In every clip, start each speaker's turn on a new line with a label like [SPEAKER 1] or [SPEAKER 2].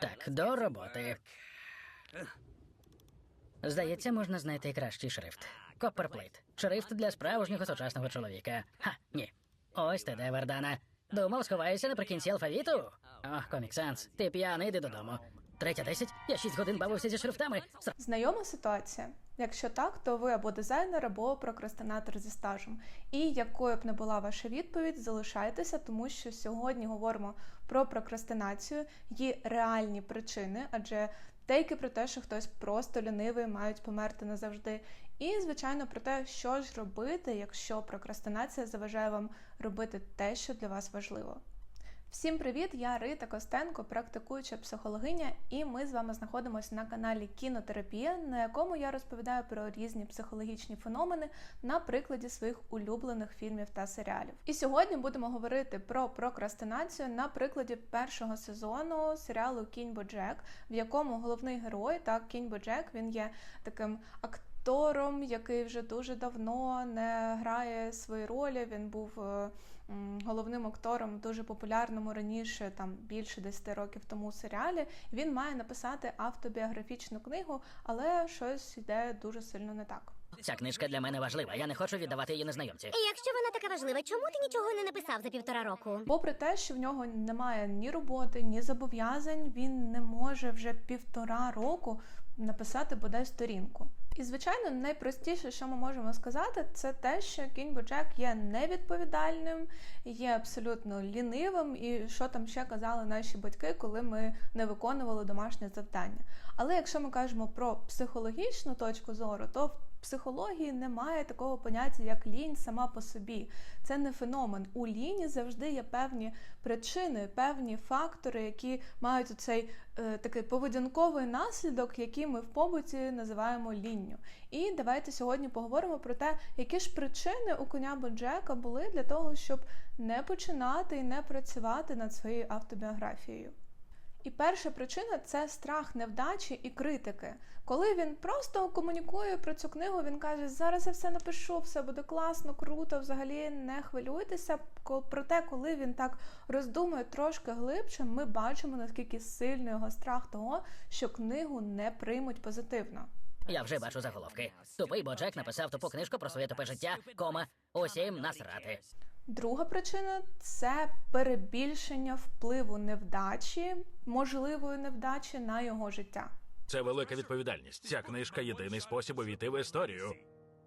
[SPEAKER 1] Так, до роботи. Здається, можна знайти кращий шрифт. Копперплейт. Шрифт для справжнього сучасного чоловіка. Ха, ні. Ось ти де, Вардана. Думав, сховаєшся наприкінці алфавіту? О, Комік Санс, ти п'яний, йди додому. Третя десять, я шість годин бавився зі шрифтами.
[SPEAKER 2] Знайома ситуація? Якщо так, то ви або дизайнер, або прокрастинатор зі стажем. І якою б не була ваша відповідь, залишайтеся, тому що сьогодні говоримо про прокрастинацію, її реальні причини, адже тейки про те, що хтось просто лінивий, мають померти назавжди. І, звичайно, про те, що ж робити, якщо прокрастинація заважає вам робити те, що для вас важливо. Всім привіт! Я Рита Костенко, практикуюча психологиня, і ми з вами знаходимося на каналі Кінотерапія, на якому я розповідаю про різні психологічні феномени на прикладі своїх улюблених фільмів та серіалів. І сьогодні будемо говорити про прокрастинацію на прикладі першого сезону серіалу Кінь Боджек, в якому головний герой, так Кінь Боджек, він є таким актором, який вже дуже давно не грає свої ролі. Він був е, головним актором в дуже популярному раніше, там більше 10 років тому серіалі. Він має написати автобіографічну книгу, але щось йде дуже сильно не так.
[SPEAKER 1] Ця книжка для мене важлива. Я не хочу віддавати її незнайомці.
[SPEAKER 3] І якщо вона така важлива, чому ти нічого не написав за півтора року?
[SPEAKER 2] Попри те, що в нього немає ні роботи, ні зобов'язань, він не може вже півтора року написати бодай сторінку. І звичайно, найпростіше, що ми можемо сказати, це те, що кінь Боджек є невідповідальним, є абсолютно лінивим, і що там ще казали наші батьки, коли ми не виконували домашнє завдання. Але якщо ми кажемо про психологічну точку зору, то в психології немає такого поняття, як лінь сама по собі. Це не феномен. У ліні завжди є певні причини, певні фактори, які мають цей е, такий поведінковий наслідок, який ми в побуті називаємо лінню. І давайте сьогодні поговоримо про те, які ж причини у коня Боджека були для того, щоб не починати і не працювати над своєю автобіографією. І перша причина це страх невдачі і критики. Коли він просто комунікує про цю книгу, він каже: зараз я все напишу, все буде класно, круто, взагалі не хвилюйтеся. Проте, коли він так роздумує трошки глибше, ми бачимо наскільки сильний його страх того, що книгу не приймуть позитивно.
[SPEAKER 1] Я вже бачу заголовки. Тупий Боджек написав тупу книжку про своє тупе життя, кома, усім насрати.
[SPEAKER 2] Друга причина це перебільшення впливу невдачі, можливої невдачі на його життя.
[SPEAKER 4] Це велика відповідальність. Ця книжка єдиний спосіб увійти в історію.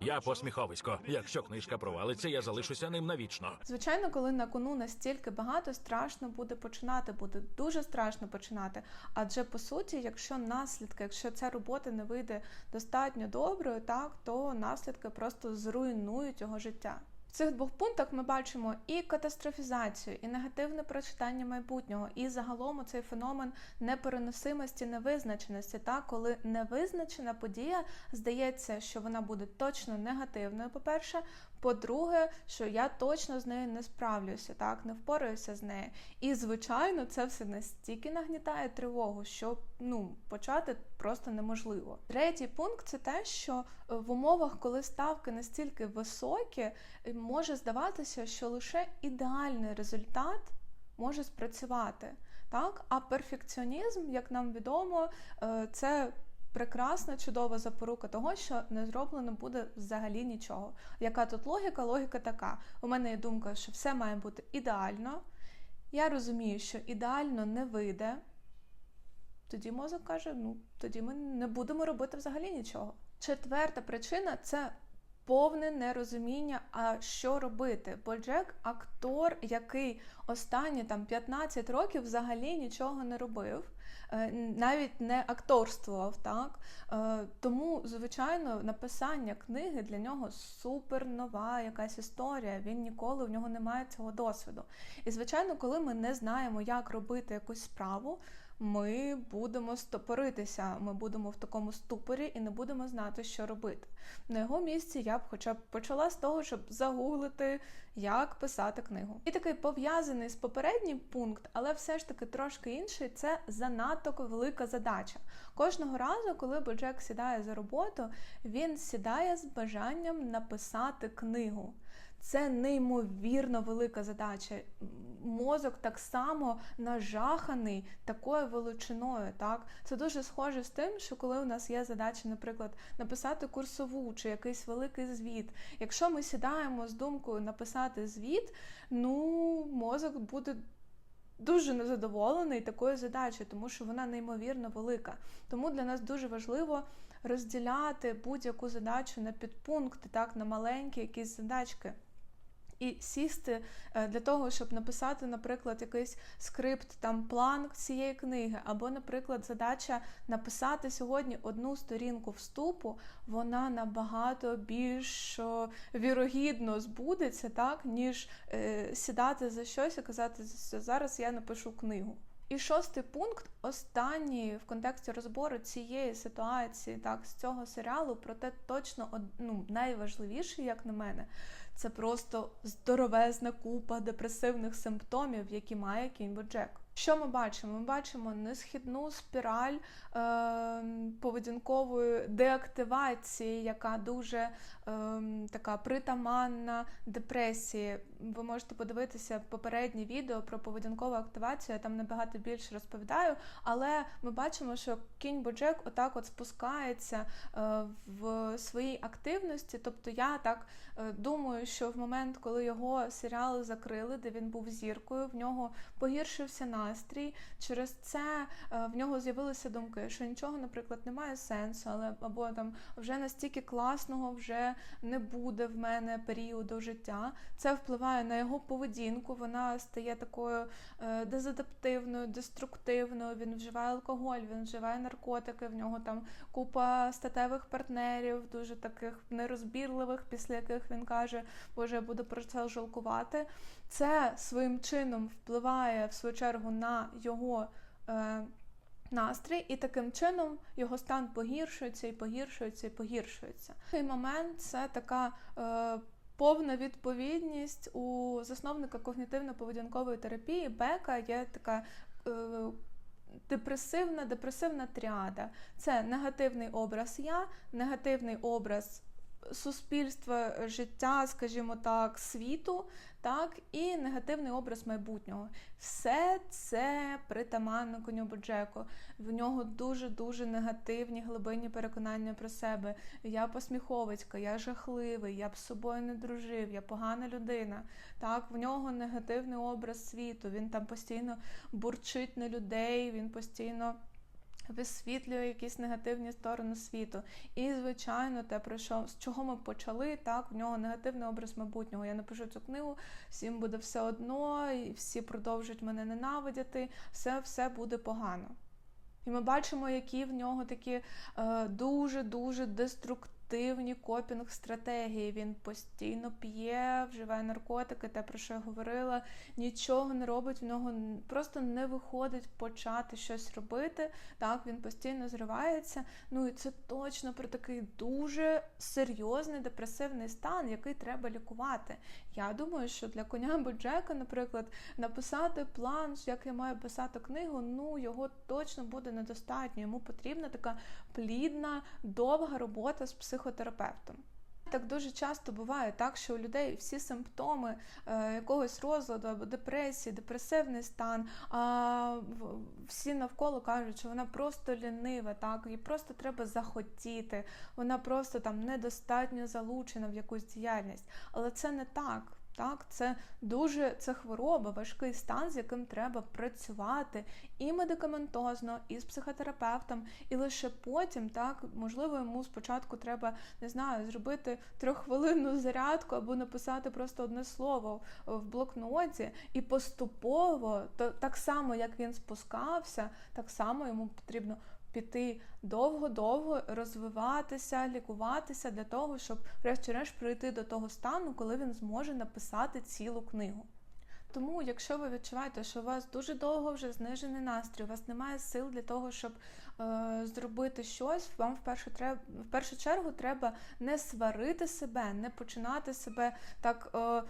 [SPEAKER 4] Я посміховисько. Якщо книжка провалиться, я залишуся ним навічно.
[SPEAKER 2] Звичайно, коли на кону настільки багато, страшно буде починати, буде дуже страшно починати. Адже по суті, якщо наслідки, якщо ця робота не вийде достатньо доброю, так то наслідки просто зруйнують його життя. Цих двох пунктах ми бачимо і катастрофізацію, і негативне прочитання майбутнього, і загалом цей феномен непереносимості, невизначеності. та коли невизначена подія здається, що вона буде точно негативною. По-перше, по-друге, що я точно з нею не справлюся, так не впораюся з нею. І звичайно, це все настільки нагнітає тривогу, що ну почати просто неможливо. Третій пункт це те, що е, в умовах, коли ставки настільки високі, е, може здаватися, що лише ідеальний результат може спрацювати. Так, а перфекціонізм, як нам відомо, е, це прекрасна, чудова запорука того, що не зроблено буде взагалі нічого. Яка тут логіка? Логіка така. У мене є думка, що все має бути ідеально. Я розумію, що ідеально не вийде. Тоді мозок каже: ну тоді ми не будемо робити взагалі нічого. Четверта причина це повне нерозуміння, а що робити. Бо Джек актор, який останні там 15 років взагалі нічого не робив, е, навіть не акторствував, так Е, тому, звичайно, написання книги для нього супер нова якась історія. Він ніколи в нього немає цього досвіду. І звичайно, коли ми не знаємо, як робити якусь справу, ми будемо стопоритися, ми будемо в такому ступорі і не будемо знати, що робити. На його місці я б хоча б почала з того, щоб загуглити, як писати книгу. І такий пов'язаний з попереднім пункт, але все ж таки трошки інший, це занадто велика задача. Кожного разу, коли Боджек сідає за роботу, він сідає з бажанням написати книгу. Це неймовірно велика задача. Мозок так само нажаханий такою величиною. Так, це дуже схоже з тим, що коли у нас є задача, наприклад, написати курсову чи якийсь великий звіт. Якщо ми сідаємо з думкою написати звіт, ну мозок буде дуже незадоволений такою задачею, тому що вона неймовірно велика. Тому для нас дуже важливо розділяти будь-яку задачу на підпункти, так, на маленькі якісь задачки. І сісти е, для того, щоб написати, наприклад, якийсь скрипт, там план цієї книги, або, наприклад, задача написати сьогодні одну сторінку вступу, вона набагато більш вірогідно збудеться, так, ніж е, сідати за щось і казати, «З- зараз я напишу книгу. І шостий пункт, останній в контексті розбору цієї ситуації, так, з цього серіалу, проте точно ну, найважливіший, як на мене, це просто здоровезна купа депресивних симптомів, які має Кінь Боджек. Що ми бачимо? Ми бачимо несхідну спіраль е, поведінкової деактивації, яка дуже е, така притаманна депресії. Ви можете подивитися попереднє відео про поведінкову активацію, я там набагато більше розповідаю, але ми бачимо, що кінь Боджек отак от спускається е, в своїй активності. Тобто я так е, думаю, що в момент, коли його серіали закрили, де він був зіркою, в нього погіршився настрій. Через це е, в нього з'явилися думки, що нічого, наприклад, немає сенсу, але або там вже настільки класного вже не буде в мене періоду життя. Це впливає на його поведінку. Вона стає такою е, дезадаптивною, деструктивною. Він вживає алкоголь, він вживає наркотики. В нього там купа статевих партнерів, дуже таких нерозбірливих, після яких він каже, Боже, я буду про це жалкувати. Це своїм чином впливає в свою чергу на його. Е, Настрій, і таким чином його стан погіршується і погіршується і погіршується. Цей момент це така е, повна відповідність у засновника когнітивно-поведінкової терапії. Бека є така. Е, Депресивна, депресивна тріада це негативний образ я, негативний образ суспільства, життя, скажімо так, світу, так, і негативний образ майбутнього. Все це притаманно коню Боджеку. В нього дуже-дуже негативні глибинні переконання про себе. Я посміховицька, я жахливий, я б з собою не дружив, я погана людина. Так, в нього негативний образ світу. Він там постійно бурчить на людей, він постійно. Висвітлює якісь негативні сторони світу. І, звичайно, те, про що з чого ми почали, так, в нього негативний образ майбутнього. Я напишу цю книгу, всім буде все одно, і всі продовжать мене ненавидіти, все, все буде погано. І ми бачимо, які в нього такі е, дуже-дуже деструктивні копінг-стратегії. Він постійно п'є, вживає наркотики, те, про що я говорила, нічого не робить, в нього просто не виходить почати щось робити. Так, він постійно зривається. Ну і це точно про такий дуже серйозний депресивний стан, який треба лікувати. Я думаю, що для коня Боджека, наприклад, написати план, як я маю писати книгу, ну його точно буде недостатньо. Йому потрібна така плідна, довга робота з психотерапевтом. Так дуже часто буває так, що у людей всі симптоми е, якогось розладу або депресії, депресивний стан, а всі навколо кажуть, що вона просто лінива, так, їй просто треба захотіти, вона просто там недостатньо залучена в якусь діяльність. Але це не так. Так, це дуже це хвороба, важкий стан, з яким треба працювати і медикаментозно, і з психотерапевтом, і лише потім, так, можливо, йому спочатку треба, не знаю, зробити трьоххвилинну зарядку або написати просто одне слово в блокноті, і поступово, то так само як він спускався, так само йому потрібно піти довго-довго розвиватися, лікуватися для того, щоб врешті-решт прийти до того стану, коли він зможе написати цілу книгу. Тому, якщо ви відчуваєте, що у вас дуже довго вже знижений настрій, у вас немає сил для того, щоб е, зробити щось, вам в першу, треб, в першу чергу треба не сварити себе, не починати себе так е, е,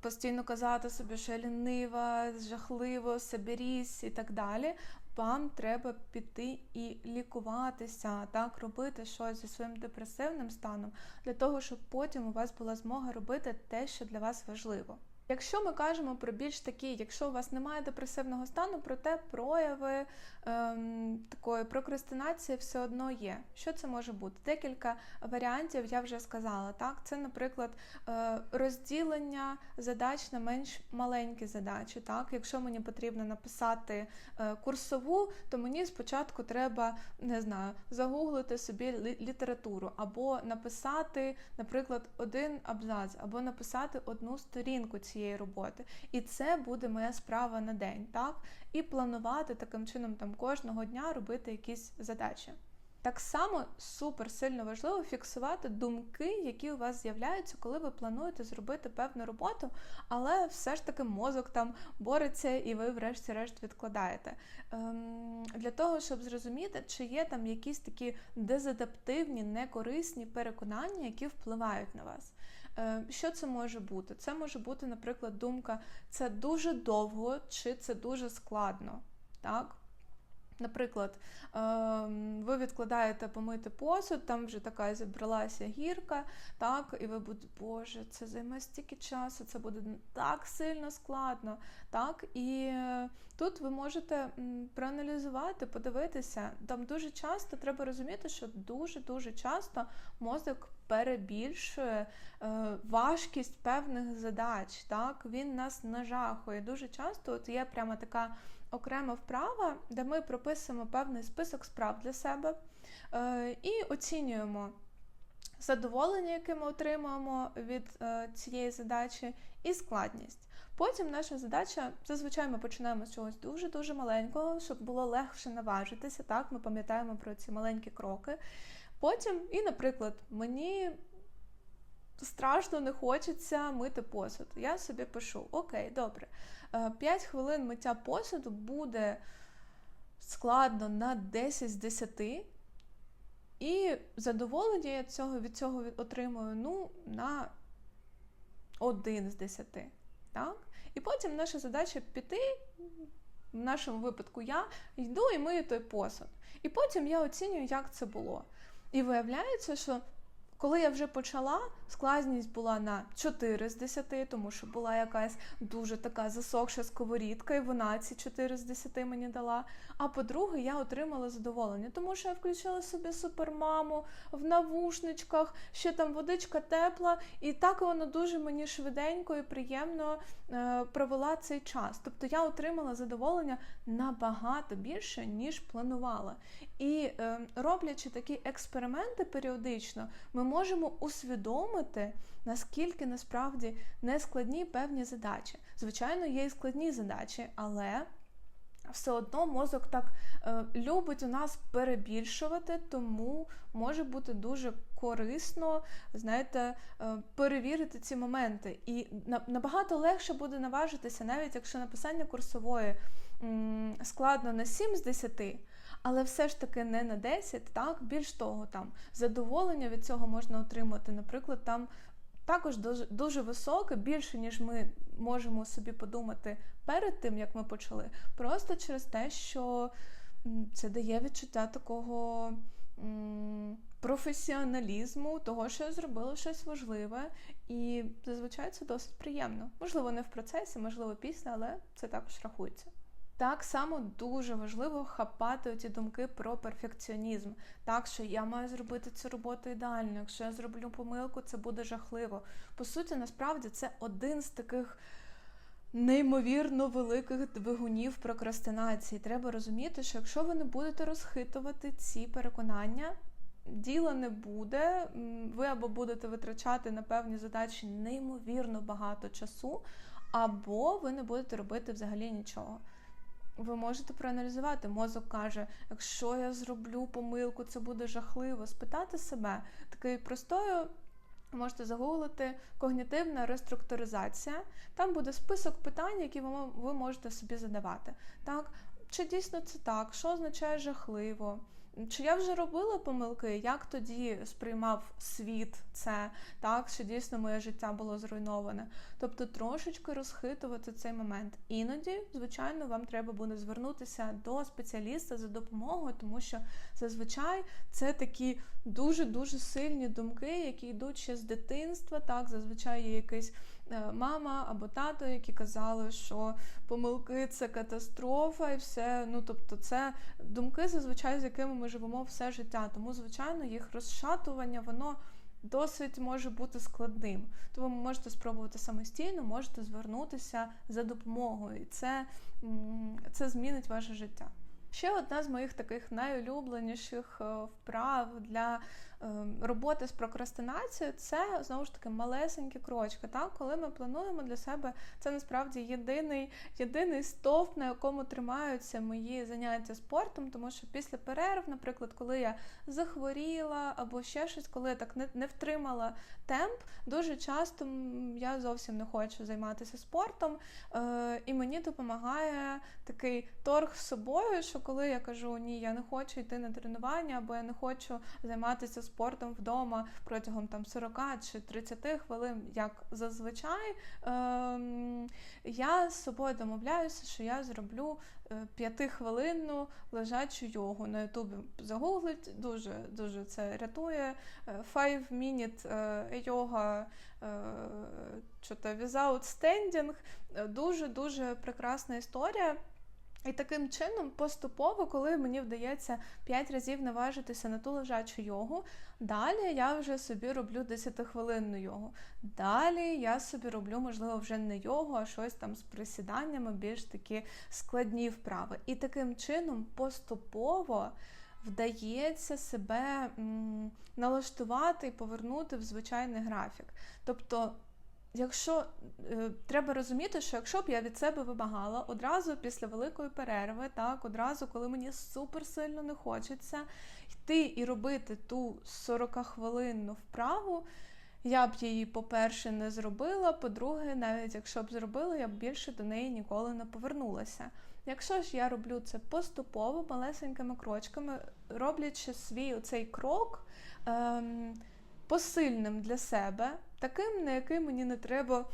[SPEAKER 2] постійно казати собі, що я лінива, жахливо, соберісь і так далі. Вам треба піти і лікуватися, так, робити щось зі своїм депресивним станом, для того, щоб потім у вас була змога робити те, що для вас важливо. Якщо ми кажемо про більш такі, якщо у вас немає депресивного стану, проте прояви ем, такої прокрастинації все одно є. Що це може бути? Декілька варіантів я вже сказала. Так, це, наприклад, е, розділення задач на менш маленькі задачі. Так, якщо мені потрібно написати е, курсову, то мені спочатку треба не знаю, загуглити собі лі- літературу, або написати, наприклад, один абзац, або написати одну сторінку цієї роботи. І це буде моя справа на день, так? І планувати таким чином там кожного дня робити якісь задачі. Так само супер сильно важливо фіксувати думки, які у вас з'являються, коли ви плануєте зробити певну роботу, але все ж таки мозок там бореться і ви, врешті-решт, відкладаєте. Ем, для того, щоб зрозуміти, чи є там якісь такі дезадаптивні, некорисні переконання, які впливають на вас. Е, Що це може бути? Це може бути, наприклад, думка: це дуже довго чи це дуже складно. Так? Наприклад, ем, ви відкладаєте помити посуд, там вже така зібралася гірка, так, і ви будете, Боже, це займе стільки часу, це буде так сильно складно. Так, і тут ви можете проаналізувати, подивитися. Там дуже часто треба розуміти, що дуже-дуже часто мозок перебільшує е, важкість певних задач. Так, він нас нажахує. Дуже часто от є прямо така окрема вправа, де ми прописуємо певний список справ для себе е, і оцінюємо задоволення, яке ми отримуємо від е, цієї задачі, і складність. Потім наша задача, зазвичай ми починаємо з чогось дуже-дуже маленького, щоб було легше наважитися. Так, ми пам'ятаємо про ці маленькі кроки. Потім, і, наприклад, мені страшно не хочеться мити посуд. Я собі пишу: Окей, добре, 5 хвилин миття посуду буде складно на 10 з 10. І задоволення я цього, від цього отримую ну, на 1 з 10. Так? І потім наша задача піти, в нашому випадку я йду і мию той посуд. І потім я оцінюю, як це було. І виявляється, що коли я вже почала, складність була на 4 з 10, тому що була якась дуже така засохша сковорідка, і вона ці 4 з 10 мені дала. А по-друге, я отримала задоволення, тому що я включила собі супермаму в навушничках, ще там водичка тепла, і так вона дуже мені швиденько і приємно е, провела цей час. Тобто я отримала задоволення набагато більше, ніж планувала. І е, роблячи такі експерименти періодично, ми можемо усвідомити, наскільки насправді нескладні певні задачі. Звичайно, є і складні задачі, але все одно мозок так е, любить у нас перебільшувати, тому може бути дуже корисно, знаєте, е, перевірити ці моменти. І на, набагато легше буде наважитися, навіть якщо написання курсової м, складно на 7 з 10, але все ж таки не на 10, так, більш того, там задоволення від цього можна отримати, наприклад, там також дуже, дуже високе, більше, ніж ми можемо собі подумати перед тим, як ми почали, просто через те, що це дає відчуття такого професіоналізму, того, що я зробила щось важливе, і зазвичай це досить приємно. Можливо, не в процесі, можливо, після, але це також рахується. Так само дуже важливо хапати ці думки про перфекціонізм. Так, що я маю зробити цю роботу ідеально. Якщо я зроблю помилку, це буде жахливо. По суті, насправді це один з таких неймовірно великих двигунів прокрастинації. Треба розуміти, що якщо ви не будете розхитувати ці переконання, діла не буде. Ви або будете витрачати на певні задачі неймовірно багато часу, або ви не будете робити взагалі нічого. Ви можете проаналізувати. Мозок каже, якщо я зроблю помилку, це буде жахливо. Спитати себе такою простою. Можете загуглити когнітивна реструктуризація. Там буде список питань, які ви, можете собі задавати. Так, чи дійсно це так? Що означає жахливо? чи я вже робила помилки, як тоді сприймав світ це, так, що дійсно моє життя було зруйноване. Тобто трошечки розхитувати цей момент. Іноді, звичайно, вам треба буде звернутися до спеціаліста за допомогою, тому що зазвичай це такі дуже-дуже сильні думки, які йдуть ще з дитинства. Так, зазвичай є якийсь е, мама або тато, які казали, що помилки це катастрофа, і все. Ну тобто, це думки зазвичай, з якими ми живемо все життя. Тому, звичайно, їх розшатування, воно. Досить може бути складним, тому ви можете спробувати самостійно, можете звернутися за допомогою, і це, це змінить ваше життя. Ще одна з моїх таких найулюбленіших е, вправ для роботи з прокрастинацією це знову ж таки малесенькі крочки. Так? Коли ми плануємо для себе, це насправді єдиний, єдиний стовп, на якому тримаються мої заняття спортом, тому що після перерв, наприклад, коли я захворіла або ще щось, коли я так не, не втримала темп, дуже часто я зовсім не хочу займатися спортом, е, і мені допомагає такий торг з собою, що коли я кажу ні, я не хочу йти на тренування, або я не хочу займатися спортом вдома протягом там 40 чи 30 хвилин, як зазвичай, ем, я з собою домовляюся, що я зроблю е, п'ятихвилинну лежачу йогу. На Ютубі загуглить, дуже дуже це рятує. Е, Five minute е, йога without standing. Е, Дуже дуже прекрасна історія. І таким чином, поступово, коли мені вдається 5 разів наважитися на ту лежачу йогу, далі я вже собі роблю 10-хвилинну йогу. Далі я собі роблю, можливо, вже не йогу, а щось там з присіданнями, більш такі складні вправи. І таким чином поступово вдається себе м, налаштувати і повернути в звичайний графік. Тобто Якщо е, треба розуміти, що якщо б я від себе вимагала одразу після великої перерви, так одразу, коли мені супер сильно не хочеться йти і робити ту 40-хвилинну вправу, я б її, по-перше, не зробила. По-друге, навіть якщо б зробила, я б більше до неї ніколи не повернулася. Якщо ж я роблю це поступово, малесенькими крочками, роблячи свій оцей крок. Ем, посильним для себе, таким, на який мені не треба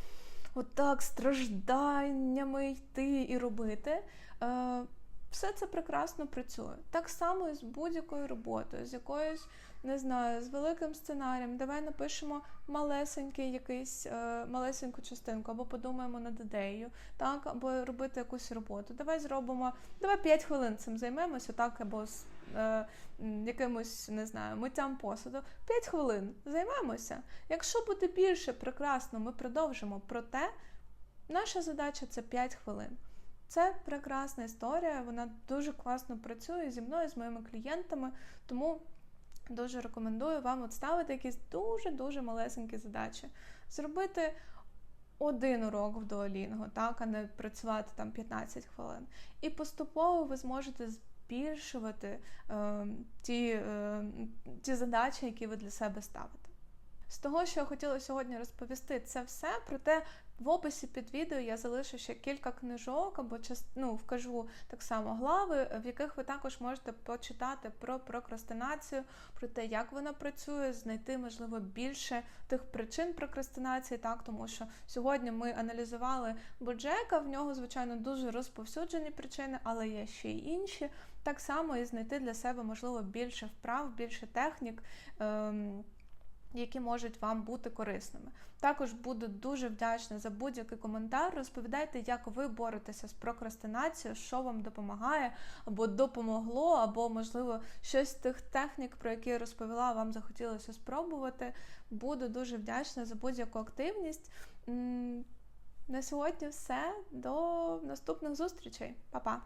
[SPEAKER 2] отак стражданнями йти і робити. Е, все це прекрасно працює. Так само і з будь-якою роботою, з якоюсь, не знаю, з великим сценарієм. Давай напишемо малесенький якийсь, е, малесеньку частинку, або подумаємо над ідеєю, так, або робити якусь роботу. Давай зробимо, давай 5 хвилин цим займемося, так, або е, якимось, не знаю, миттям посуду. 5 хвилин займемося. Якщо буде більше, прекрасно, ми продовжимо. Проте наша задача це 5 хвилин. Це прекрасна історія, вона дуже класно працює зі мною, з моїми клієнтами, тому дуже рекомендую вам от ставити якісь дуже-дуже малесенькі задачі. Зробити один урок в Duolingo, так, а не працювати там 15 хвилин. І поступово ви зможете збільшувати е, ті, е, ті задачі, які ви для себе ставите. З того, що я хотіла сьогодні розповісти, це все. Проте в описі під відео я залишу ще кілька книжок або ну, вкажу так само глави, в яких ви також можете почитати про прокрастинацію, про те, як вона працює, знайти, можливо, більше тих причин прокрастинації, так, тому що сьогодні ми аналізували Боджека, в нього, звичайно, дуже розповсюджені причини, але є ще й інші. Так само і знайти для себе, можливо, більше вправ, більше технік. Ем, які можуть вам бути корисними. Також буду дуже вдячна за будь-який коментар. Розповідайте, як ви боретеся з прокрастинацією, що вам допомагає, або допомогло, або, можливо, щось з тих технік, про які я розповіла, вам захотілося спробувати. Буду дуже вдячна за будь-яку активність. На сьогодні все. До наступних зустрічей. Па-па!